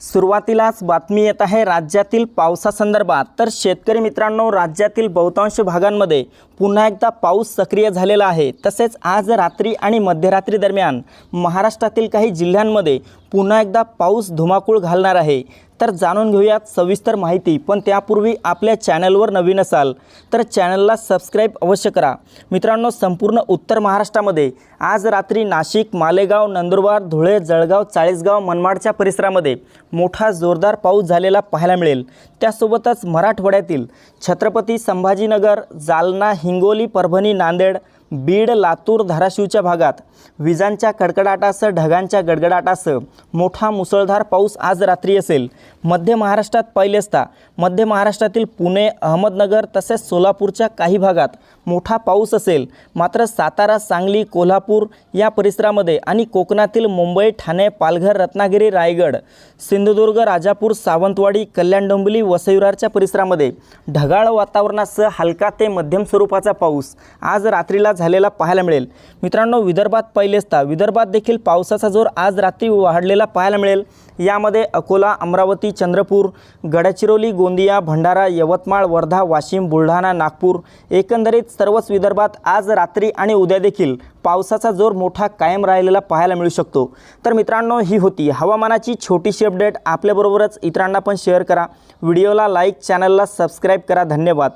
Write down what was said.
सुरुवातीलाच बातमी येत आहे राज्यातील पावसासंदर्भात. तर शेतकरी मित्रांनो राज्यातील बहुतांश भागांमध्ये पुन्हा एकदा पाऊस सक्रिय झालेला आहे. तसेच आज रात्री आणि मध्यरात्री दरम्यान महाराष्ट्रातील काही जिल्ह्यांमध्ये पुन्हा एकदा पाऊस धुमाकूळ घालणार आहे. तर जाणून घेऊयात सविस्तर माहिती पण त्यापूर्वी आपल्या चॅनलवर नवीन असाल तर चॅनलला सबस्क्राईब अवश्य करा. मित्रांनो संपूर्ण उत्तर महाराष्ट्रामध्ये आज रात्री नाशिक मालेगाव नंदुरबार धुळे जळगाव चाळीसगाव मनमाडच्या परिसरामध्ये मोठा जोरदार पाऊस झालेला पाहायला मिळेल. त्यासोबतच मराठवाड्यातील छत्रपती संभाजीनगर जालना हिंगोली परभणी नांदेड बीड लातूर धाराशिवच्या भागात. विजांच्या कडकडाटासह ढगांच्या गडगडाटासह मोठा मुसळधार पाऊस आज रात्री असेल. मध्य महाराष्ट्रात पहिले असता. मध्य महाराष्ट्रातील पुणे अहमदनगर तसेच सोलापूरच्या काही भागात मोठा पाऊस असेल. मात्र सातारा सांगली कोल्हापूर या परिसरामध्ये आणि कोकणातील मुंबई ठाणे पालघर रत्नागिरी रायगड सिंधुदुर्ग राजापूर सावंतवाडी कल्याण डोंबिवली वसईविरारच्या परिसरामध्ये ढगाळ वातावरणासह हलका ते मध्यम स्वरूपाचा पाऊस आज रात्रीला झालेला पाहायला मिळेल. मित्रांनो विदर्भात पहिले असता विदर्भात देखील पावसाचा जोर आज रात्री वाढलेला पाहायला मिळेल. यामध्ये अकोला अमरावती चंद्रपूर गडचिरोली गोंदिया भंडारा यवतमाळ वर्धा वाशिम बुलढाणा नागपूर एकंदरीत सर्वच विदर्भात आज रात्री आणि उद्या देखील पावसाचा जोर मोठा कायम राहिलेला पाहायला मिळू शकतो. तर मित्रांनो ही होती हवामानाची छोटीशी अपडेट. आपल्याबरोबरच इतरांना पण शेअर करा. व्हिडिओला लाईक चॅनलला सबस्क्राईब करा. धन्यवाद.